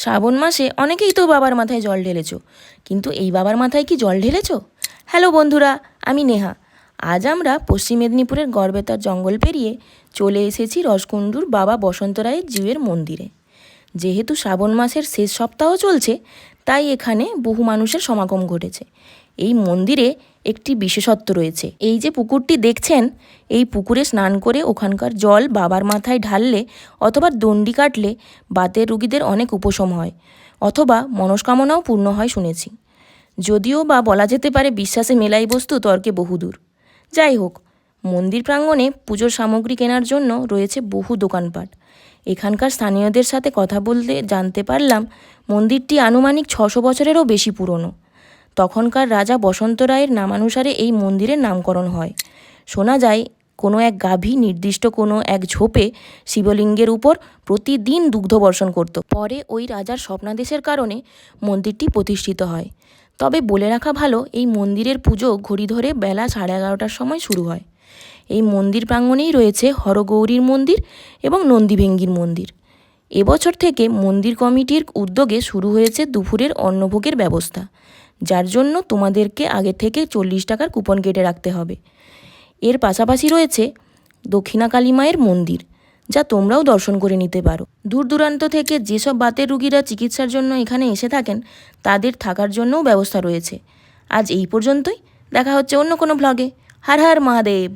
শ্রাবণ মাসে অনেকেই তো বাবার মাথায় জল ঢেলেছ। কিন্তু এই বাবার মাথায় কি জল ঢেলেছ? হ্যালো বন্ধুরা, আমি নেহা। আজ আমরা পশ্চিম মেদিনীপুরের গড়বেতার জঙ্গল পেরিয়ে চলে এসেছি রসকুণ্ডুর বাবা বসন্ত রায়ের জীবের মন্দিরে। যেহেতু শ্রাবণ মাসের শেষ সপ্তাহ চলছে তাই এখানে বহু মানুষের সমাগম ঘটেছে। এই মন্দিরে একটি বিশেষত্ব রয়েছে। এই যে পুকুরটি দেখছেন, এই পুকুরে স্নান করে ওখানকার জল বাবার মাথায় ঢাললে অথবা দণ্ডি কাটলে বাতের রুগীদের অনেক উপশম হয়, অথবা মনস্কামনাও পূর্ণ হয় শুনেছি। যদিও বা বলা যেতে পারে বিশ্বাসে মেলাই বস্তু তর্কে বহুদূর। যাই হোক মন্দির প্রাঙ্গণে পুজোর সামগ্রী কেনার জন্য রয়েছে বহু দোকানপাট। এখানকার স্থানীয়দের সাথে কথা বলতে জানতে পারলাম, মন্দিরটি আনুমানিক ছশো বছরেরও বেশি পুরনো। তখনকার রাজা বসন্ত রায়ের নামানুসারে এই মন্দিরের নামকরণ হয়। শোনা যায়, কোনো এক গাভী নির্দিষ্ট কোনো এক ঝোপে শিবলিঙ্গের উপর প্রতিদিন দুগ্ধ বর্ষণ করত। পরে ওই রাজার স্বপ্নাদেশের কারণে মন্দিরটি প্রতিষ্ঠিত হয়। তবে বলে রাখা ভালো, এই মন্দিরের পুজো ঘড়ি ধরে বেলা সাড়ে এগারোটার সময় শুরু হয়। এই মন্দির প্রাঙ্গণেই রয়েছে হরগৌরীর মন্দির এবং নন্দীভেঙ্গির মন্দির। এবছর থেকে মন্দির কমিটির উদ্যোগে শুরু হয়েছে দুপুরের অন্নভোগের ব্যবস্থা, যার জন্য তোমাদেরকে আগে থেকে চল্লিশ টাকার কুপন কেটে রাখতে হবে। এর পাশাপাশি রয়েছে দক্ষিণা কালী মায়ের মন্দির, যা তোমরাও দর্শন করে নিতে পারো। দূর দূরান্ত থেকে যেসব বাতের রুগীরা চিকিৎসার জন্য এখানে এসে থাকেন, তাদের থাকার জন্যও ব্যবস্থা রয়েছে। আজ এই পর্যন্তই, দেখা হচ্ছে অন্য কোনো ব্লগে হার হার মহাদেব!